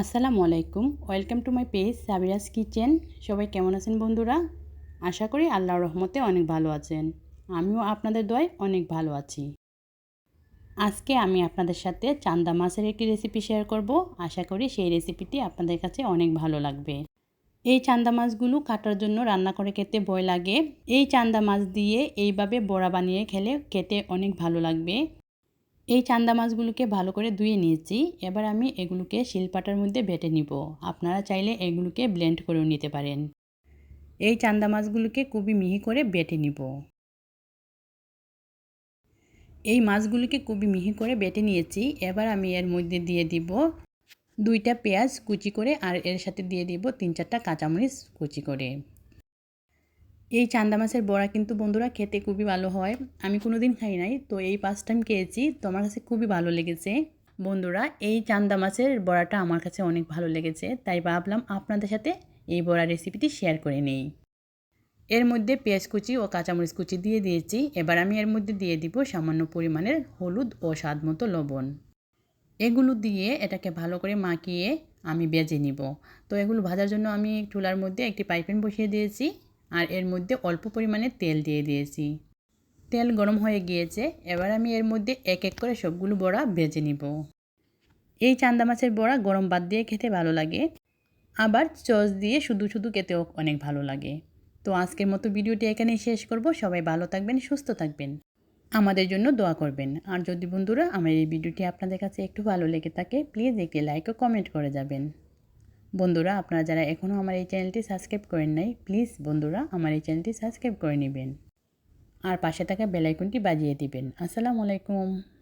আসসালামু আলাইকুম। Welcome to my page Sabira's kitchen সবাই কেমন আছেন বন্ধুরা? আশা করি আল্লাহর রহমতে অনেক ভালো আছেন। আমিও আপনাদের দয় অনেক ভালো আছি। আজকে আমি আপনাদের সাথে চান্দা মাছের একটি রেসিপি শেয়ার করব। আশা করি সেই রেসিপিটি আপনাদের কাছে অনেক ভালো লাগবে। এই চান্দা মাছগুলো কাটার জন্য রান্না করে খেতে ভয় লাগে। এই চান্দা মাছ দিয়ে এইভাবে বড়া বানিয়ে খেলে খেতে অনেক ভালো লাগবে। এই চান্দা মাছগুলোকে ভালো করে ধুয়ে নিয়েছি। এবার আমি এগুলোকে শিলপাটার মধ্যে বেটে নিব। আপনারা চাইলে এগুলোকে ব্লেন্ড করেও নিতে পারেন। এই চান্দা মাছগুলোকে খুবই মিহি করে বেটে নিব। এই মাছগুলোকে খুবই মিহি করে বেটে নিয়েছি। এবার আমি এর মধ্যে দিয়ে দিব দুইটা পেঁয়াজ কুচি করে আর এর সাথে দিয়ে দিব তিন চারটা কাঁচামরিচ কুচি করে। এই চান্দা মাছের বড়া কিন্তু বন্ধুরা খেতে খুবই ভালো হয়। আমি কোনো দিন খাই নাই, তো এই ফার্স্ট টাইম খেয়েছি, তো আমার কাছে খুবই ভালো লেগেছে। বন্ধুরা, এই চান্দা মাছের বড়াটা আমার কাছে অনেক ভালো লেগেছে, তাই ভাবলাম আপনাদের সাথে এই বড়া রেসিপিটি শেয়ার করে নেই। এর মধ্যে পেঁয়াজ কুচি ও কাঁচামরিচ কুচি দিয়ে দিয়েছি, এবার আমি এর মধ্যে দিয়ে দিব সামান্য পরিমাণের হলুদ ও স্বাদ মতো লবণ। এগুলো দিয়ে এটাকে ভালো করে মাখিয়ে আমি বেজে নিব। তো এগুলো ভাজার জন্য আমি চুলার মধ্যে একটি পাইপেন বসিয়ে দিয়েছি। আর এর মধ্যে অল্প পরিমাণে তেল দিয়ে দিয়েছি। তেল গরম হয়ে গিয়েছে, এবার আমি এর মধ্যে এক এক করে সবগুলো বড়া ভেজে নিব। এই চান্দা মাছের বড়া গরম বাদ দিয়ে খেতে ভালো লাগে, আবার চস দিয়ে শুধু শুধু খেতেও অনেক ভালো লাগে। তো আজকের মতো ভিডিওটি এখানেই শেষ করব, সবাই ভালো থাকবেন, সুস্থ থাকবেন। আমাদের জন্য দোয়া করবেন। আর যদি বন্ধুরা আমার এই ভিডিওটি আপনাদের কাছে একটু ভালো লেগে থাকে, প্লিজ একটি লাইক ও কমেন্ট করে যাবেন। বন্ধুরা, আপনারা যারা এখনও আমার এই চ্যানেলটি সাবস্ক্রাইব করেন নাই, প্লিজ বন্ধুরা, আমার এই চ্যানেলটি সাবস্ক্রাইব করে নেবেন। আর পাশে থাকা বেলাইকনটি বাজিয়ে দিবেন। আসসালামু আলাইকুম।